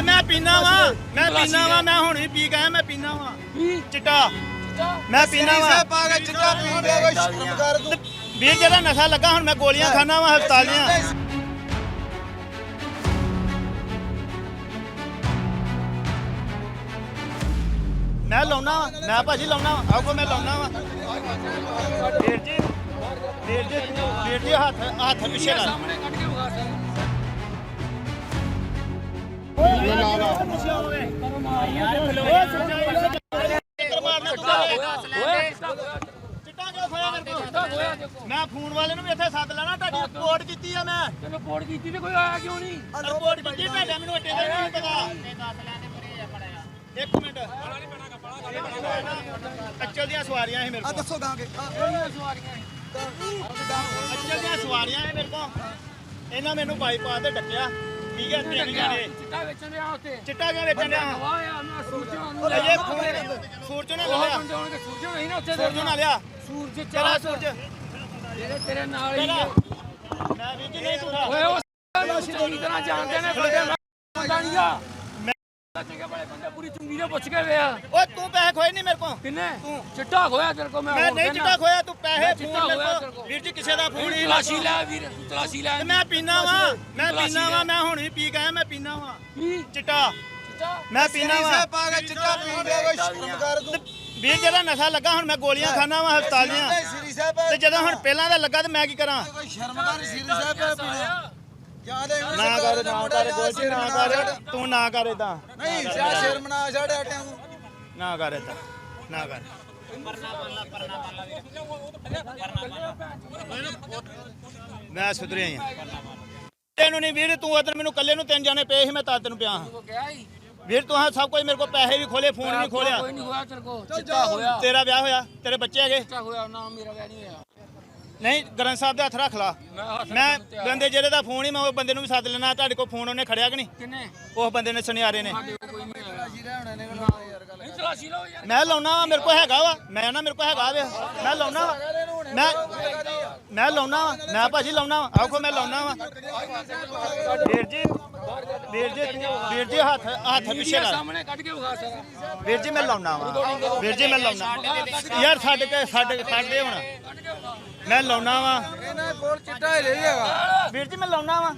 ਤੇ ਮੈਂ ਪੀਣਾ ਵਾ ਮੈਂ ਪੀਣਾ ਵਾ ਮੈਂ ਹੁਣ ਵੀ ਪੀ ਗਿਆ ਮੈਂ ਪੀਣਾ ਵਾ। ਚਿੱਟਾ। ਮੈਂ ਪੀਣਾ ਵਾ। ਪਾ ਕੇ ਚਿੱਟਾ ਪੀਂਦੇ ਕੋਈ ਸ਼ਰਮ ਕਰ ਤੂੰ। ਵੀਰ ਜਿਹੜਾ ਨਸ਼ਾ ਲੱਗਾ ਹੁਣ ਮੈਂ ਗੋਲੀਆਂ ਖਾਣਾ ਵਾ ਹਸਪਤਾਲ ਦੀਆਂ। ਮੈਂ ਲਾਉਣਾ ਮੈਂ ਭਾਜੀ ਲਾਉਣਾ ਆਓ ਕੋ ਮੈਂ ਲਾਉਣਾ ਵਾ। ਵੀਰ ਜੀ ਵੀਰ ਜੀ ਵੀਰ ਜੀ ਹੱਥ ਹੱਥ ਪਿੱਛੇ ਲਾ। ਚਿੱਟਾ ਕਿਉਂ ਖੋਇਆ ਮੈਂ ਫੋਨ ਵਾਲੇ ਨੂੰ ਵੀ ਇੱਥੇ ਸੱਦ ਲੈਣਾ ਤੁਹਾਡੀ ਰਿਪੋਰਟ ਕੀਤੀ ਆ ਮੈਂ ਤੈਨੂੰ ਰਿਪੋਰਟ ਕੀਤੀ ਤੇ ਕੋਈ ਆਇਆ ਕਿਉਂ ਨਹੀਂ ਰਿਪੋਰਟ ਕੀਤੀ ਤੁਹਾਡਾ ਮੈਨੂੰ ਅੱਡੇ ਦਾ ਨਹੀਂ ਪਤਾ ਇੱਕ ਮਿੰਟ ਅੱਚਲ ਦੀਆਂ ਸਵਾਰੀਆਂ ਸੀ ਮੇਰੇ ਆ ਦੱਸੋ ਦਾਂਗੇ ਅੱਚਲ ਦੀਆਂ ਸਵਾਰੀਆਂ ਸੀ ਮੇਰੇ ਕੋਲ ਇਹਨਾਂ ਮੈਨੂੰ ਬਾਈਪਾਸ ਤੇ ਡੱਕਿਆ ਠੀਕ ਹੈ ਤਿੰਨ ਜਾਣੇ ਚਿੱਟਾ ਵੇਚਣ ਰਿਹਾ ਉੱਥੇ। ਚਿੱਟਾ ਕਿਉਂ ਵੇਚਣ ਡਿਆ? ਵਾਹ ਮੈਂ ਸੂਰਜਾਂ ਨੂੰ ਇਹ ਫੋਨ ਸੂਰਜ ਨੇ ਉਹ ਲਿਆ। ਬੰਦੇ ਹੋਣਗੇ ਸੂਰਜਾਂ ਨਹੀਂ ਨਾ ਉੱਥੇ ਸੂਰਜ ਨਾਲ ਲਿਆ। ਸੂਰਜ ਚਲਾ ਸੂਰਜ। ਜਿਹੜੇ ਤੇਰੇ ਨਾਲ ਹੀ। ਮੈਂ ਵੀ ਨਹੀਂ ਓਏ ਉਹ ਤਰ੍ਹਾਂ ਜਾਣਦੇ ਨੇ ਬੰਦੇ ਬੰਦਾ ਨਹੀਂ ਆ। ਚੰਗੇ ਬੜੇ ਬੰਦੇ ਪੂਰੀ ਚੁੰਗੀ ਦੇ ਪੁੱਛ ਕੇ ਵੇਆ ਓਏ ਤੂੰ ਪੈਸੇ ਖੋਏ ਨਹੀਂ ਮੇਰੇ ਕੋਲ? ਕਿੰਨੇ? ਚਿੱਟਾ ਖੋਇਆ ਤੇਰੇ ਕੋ ਮੈਂ ਮੈਂ ਹੋਰ ਨਹੀਂ ਕਹਿਣਾ। ਚਿੱਟਾ ਖੋਇਆ ਤੂੰ ਪੈਸੇ ਮੈਂ ਚਿੱਟਾ ਫੋਨ ਮੇਰੇ ਖੋਇਆ ਕੋਲ। ਤੇਰੇ ਕੋਲ। ਵੀਰ ਜੀ ਕਿਸੇ ਦਾ ਫੋਨ ਹੀ ਤਲਾਸ਼ੀ ਲੈ ਵੀਰ ਤੂੰ ਤਲਾਸ਼ੀ ਲੈ। ਤੇ ਮੈਂ ਪੀਣਾ ਵਾ ਮੈਂ ਤਲਾਸ਼ੀ ਪੀਣਾ ਵਾ ਲੈ। ਮੈਂ ਹੁਣ ਵੀ ਪੀ ਗਿਆ ਮੈਂ ਪੀਣਾ ਵਾ। ਕੀ? ਚਿੱਟਾ। ਚਿੱਟਾ? ਮੈਂ ਪੀਣਾ ਵਾ। ਪਾ ਕੇ ਚਿੱਟਾ ਪੀਂਦੇ ਕੋਈ ਸ਼ਰਮ ਕਰ ਤੂੰ। ਵੀਰ ਜਿਹੜਾ ਨਸ਼ਾ ਲੱਗਾ ਹੁਣ ਮੈਂ ਗੋਲੀਆਂ ਖਾਣਾ ਵਾ ਹਸਪਤਾਲ ਦੀਆਂ ਤੇ ਜਦੋਂ ਹੁਣ ਪਹਿਲਾਂ ਦਾ ਲੱਗਾ ਤੇ ਮੈਂ ਕੀ ਕਰਾਂ? ਕੋਈ ਸ਼ਰਮ ਕਰ ਸ੍ਰੀ ਸਾਹਿਬ ਪੀਣਾ ਯਾਦ ਹੈ ਨਾ ਕਰ ਨਾ ਕਰ ਗੋਲਜੀ ਨਾ ਕਰ ਤੂੰ ਨਾ ਕਰ ਇਦਾਂ ਨਹੀਂ ਸਿਆ ਸ਼ਰਮ ਨਾ ਛੱਡ ਆਟਿਆਂ ਨੂੰ ਨਾ ਕਰ ਇਦਾਂ ਨਾ ਕਰ। ਮੈਂ ਸੁਧਰਿਆ ਹੀ ਆ ਤੈਨੂੰ ਨਹੀਂ ਵੀਰ ਤੂੰ ਉਧਰ ਮੈਨੂੰ ਕੱਲੇ ਨੂੰ ਤਿੰਨ ਜਾਣੇ ਪਏ ਸੀ ਮੈਂ ਤਾਂ ਤੈਨੂੰ ਪਿਆ ਹਾਂ। ਵੀਰ ਤੂੰ ਹਾਂ ਸਭ ਕੁਝ ਮੇਰੇ ਕੋਲ ਪੈਸੇ ਵੀ ਖੋਲੇ ਫੋਨ ਵੀ ਖੋਲਿਆ ਕੋਈ ਨਹੀਂ ਹੋਇਆ ਤੇਰੇ ਕੋ ਚਿੱਟਾ ਹੋਇਆ। ਤੇਰਾ ਵਿਆਹ ਹੋਇਆ ਤੇਰੇ ਬੱਚੇ ਹੈਗੇ। ਚਿੱਟਾ ਹੋਇਆ ਨਾ ਮੇਰਾ ਵਿਆਹ ਨਹੀਂ ਹੋਇਆ। ਨਹੀਂ ਗ੍ਰੰਥ ਸਾਹਿਬ ਦੇ ਹੱਥ ਰੱਖ ਲਾ। ਮੈਂ। ਬੰਦੇ ਜਿਹੜੇ ਦਾ ਫੋਨ ਹੀ ਮੈਂ ਉਹ ਬੰਦੇ ਨੂੰ ਵੀ ਸੱਦ ਲੈਣਾ ਤੁਹਾਡੇ ਕੋਲ ਫੋਨ ਉਹਨੇ ਖੜਿਆ ਕਿ ਨਹੀਂ? ਕਿੰਨੇ? ਉਸ ਬੰਦੇ ਨੇ ਸੁਨਿਆਰੇ ਨੇ। ਸਾਡੇ ਮੈਂ ਲਾਉਣਾ ਵਾ ਮੇਰੇ ਕੋਲ ਹੈਗਾ ਵਾ। ਮੈਂ ਨਾ ਮੇਰੇ ਕੋਲ ਹੈਗਾ ਵੇ। ਮੈਂ ਲਾਉਣਾ ਵਾ। ਮੈਂ ਮੈਂ ਲਾਉਣਾ ਵਾ। ਮੈਂ ਭਾਜੀ ਲਾਉਣਾ ਵਾ। ਆਖੋ ਮੈਂ ਲਾਉਣਾ ਵਾ। ਵੀਰ ਜੀ ਵੀਰ ਜੀ ਵੀਰ ਜੀ ਹੱਥ ਹੱਥ ਪਿੱਛੇ ਲਾ। ਸਾਹਮਣੇ ਕੱਢ ਕੇ ਵਿਖਾ ਸਾਰਾ ਵੀਰ ਜੀ ਮੈਂ ਲਾਉਣਾ ਵਾ। ਵੀਰ ਜੀ ਮੈਂ ਲਾਉਣਾ। ਯਾਰ ਛੱਡ ਕੇ ਛੱਡ ਛੱਡੇ ਹੁਣ। ਮੈਂ ਲਾਉਣਾ ਵਾ। ਇਹਨਾਂ ਕੋਲ ਚਿੱਟਾ ਹੀ ਰਹੀ ਹੈਗਾ। ਵੀਰ ਜੀ ਮੈਂ ਲਾਉਣਾ ਵਾ।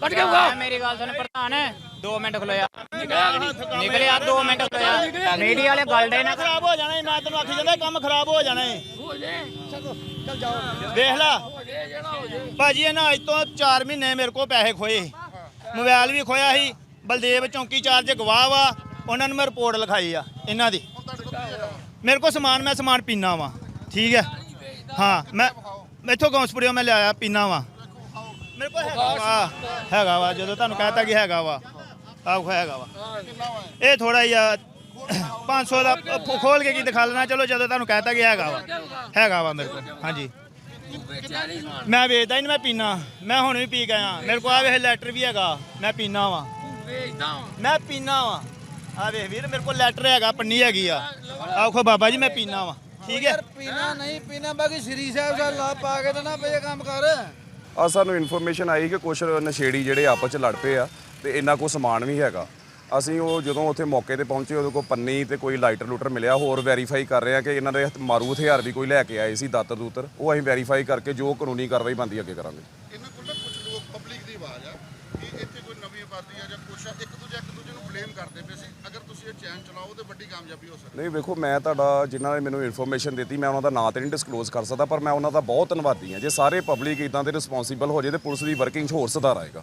ਕੱਢ ਕੇ ਵਿਖਾ। ਮੇਰੀ ਗੱਲ ਸੁਣ ਪ੍ਰਧਾਨ। 2 ਮਿੰਟ ਖਲੋਇਆ। ਨਿਕਲਿਆ ਕਿ ਨਹੀਂ। ਨਿਕਲਿਆ 2 ਮਿੰਟ ਖਲੋਇਆ। ਮੀਡੀਆ ਵਾਲੇ ਗੱਲ ਦੇ ਨਾ ਖਰਾਬ ਹੋ ਜਾਣਾ ਮੈਂ ਤੈਨੂੰ ਆਖੀ ਜਾਂਦਾ ਕੰਮ ਖਰਾਬ ਹੋ ਜਾਣਾ ਏ ਹੋ ਜੇ ਵੇਖ ਲਾ। ਭਾਜੀ ਇਹਨਾਂ ਅੱਜ ਤੋਂ 4 ਮਹੀਨੇ ਮੇਰੇ ਕੋਲ ਪੈਸੇ ਖੋਏ ਸੀ। ਮੋਬਾਈਲ ਵੀ ਖੋਇਆ ਸੀ। ਬਲਦੇਵ ਚੌਂਕੀ ਚਾਰਜ ਗਵਾਹ ਵਾ। ਉਹਨਾਂ ਨੂੰ ਮੈਂ ਰਿਪੋਰਟ ਲਿਖਾਈ ਆ ਇਹਨਾਂ ਦੀ। ਮੇਰੇ ਕੋਲ ਸਮਾਨ ਮੈਂ ਸਮਾਨ ਪੀਣਾ ਵਾ। ਠੀਕ ਹੈ। ਹਾਂ, ਮੈਂ ਇੱਥੋਂ ਗੌਂਸਪੁਰਿਓ ਮੈਂ ਲਿਆਇਆ ਪੀਣਾ ਵਾ। ਮੇਰੇ ਕੋਲ ਹੈਗਾ ਵਾ। ਹੈਗਾ ਵਾ, ਜਦੋਂ ਤੁਹਾਨੂੰ ਕਹਤਾ ਕਿ ਹੈਗਾ ਵਾ, ਆਹ ਹੈਗਾ ਵਾ। ਇਹ ਥੋੜਾ ਜਿਹਾ 500 ਦਾ ਖੋਲ ਕੇ ਕੀ ਦਿਖਾ ਲੈਣਾ, ਚਲੋ ਜਦੋਂ ਤੁਹਾਨੂੰ ਕਹਤਾ ਕਿ ਹੈਗਾ ਵਾ। ਹੈਗਾ ਵਾ ਮੇਰੇ ਕੋਲ, ਹਾਂਜੀ। ਮੈਂ ਵੇਚਦਾ ਹੀ ਨਹੀਂ ਮੈਂ ਪੀਣਾ ਮੈਂ ਹੁਣ ਵੀ ਪੀ ਗਿਆ ਮੇਰੇ ਕੋਲ ਆ ਵੇਖ, ਲੈਟਰ ਵੀ ਹੈਗਾ। ਮੈਂ ਪੀਣਾ ਵਾ। ਮੈਂ ਪੀਣਾ ਵਾ। ਆ ਵੇਖ ਵੀਰ, ਮੇਰੇ ਕੋਲ ਲੈਟਰ ਹੈਗਾ, ਪੰਨੀ ਹੈਗੀ ਆ। ਆਖੋ ਬਾਬਾ ਜੀ, ਮੈਂ ਪੀਣਾ ਵਾ। ਠੀਕ ਹੈ। ਪੀਣਾ ਨਹੀਂ ਪੀਣਾ ਬਾਕੀ ਸ੍ਰੀ ਸਾਹਿਬ ਦਾ ਲਾ ਪਾ ਕੇ ਤਾਂ ਨਾ ਪਏ ਕੰਮ ਕਰ। ਆ ਸਾਨੂੰ ਇਨਫੋਰਮੇਸ਼ਨ ਆਈ ਕਿ ਕੁਝ ਨਸ਼ੇੜੀ ਜਿਹੜੇ ਆਪਸ ਚ ਲੜ ਪਏ ਆ ਤੇ ਇਹਨਾਂ ਕੋਲ ਸਮਾਨ ਵੀ ਹੈਗਾ। ਅਸੀਂ ਉਹ ਜਦੋਂ ਉੱਥੇ ਮੌਕੇ ਤੇ ਪਹੁੰਚੇ ਉਹਦੇ ਕੋਲ ਪੰਨੀ ਤੇ ਕੋਈ ਲਾਈਟਰ ਲੂਟਰ ਮਿਲਿਆ। ਹੋਰ ਵੈਰੀਫਾਈ ਕਰ ਰਹੇ ਆ ਕਿ ਇਹਨਾਂ ਦੇ ਮਾਰੂ ਹਥਿਆਰ ਵੀ ਕੋਈ ਲੈ ਕੇ ਆਏ ਸੀ ਦਾਤਰ ਦੂਤਰ ਉਹ ਅਸੀਂ ਵੈਰੀਫਾਈ ਕਰਕੇ ਜੋ ਕਾਨੂੰਨੀ ਕਾਰਵਾਈ ਬਣਦੀ ਅੱਗੇ ਕਰਾਂਗੇ ਇਹਨਾਂ ਕੋਲ ਨਾ ਕੁਝ ਲੋਕ ਪਬਲਿਕ ਦੀ ਆਵਾਜ਼ ਆ ਕਿ ਇੱਥੇ ਕੋਈ ਨਵੀਂ ਆਬਾਦੀ ਆ ਜਾਂ ਕੁਛ ਆ, ਇੱਕ ਦੂਜੇ ਇੱਕ ਦੂਜੇ ਨੂੰ ਬਲੇਮ ਕਰਦੇ ਪਏ ਸੀ। ਅਗਰ ਤੁਸੀਂ ਇਹ ਚੈਨ ਚਲਾਓ ਤੇ ਵੱਡੀ ਕਾਮਯਾਬੀ ਹੋ ਸਕਦੀ ਨਹੀਂ, ਵੇਖੋ, ਮੈਂ ਤੁਹਾਡਾ, ਜਿਨ੍ਹਾਂ ਨੇ ਮੈਨੂੰ ਇਨਫੋਰਮੇਸ਼ਨ ਦਿੱਤੀ, ਮੈਂ ਉਹਨਾਂ ਦਾ ਨਾਂ ਤੇ ਨਹੀਂ ਡਿਸਕਲੋਜ਼ ਕਰ ਸਕਦਾ, ਪਰ ਮੈਂ ਉਹਨਾਂ ਦਾ ਬਹੁਤ ਧੰਨਵਾਦੀ ਹਾਂ। ਜੇ ਸਾਰੇ ਪਬਲਿਕ ਇਦਾਂ ਦੇ ਰਿਸਪੌਂਸੀਬਲ ਹੋ ਜੇ ਤੇ ਪੁਲਿਸ ਦੀ ਵਰਕਿੰਗ 'ਚ ਹੋਰ ਸੁਧਾਰ ਆਏਗਾ।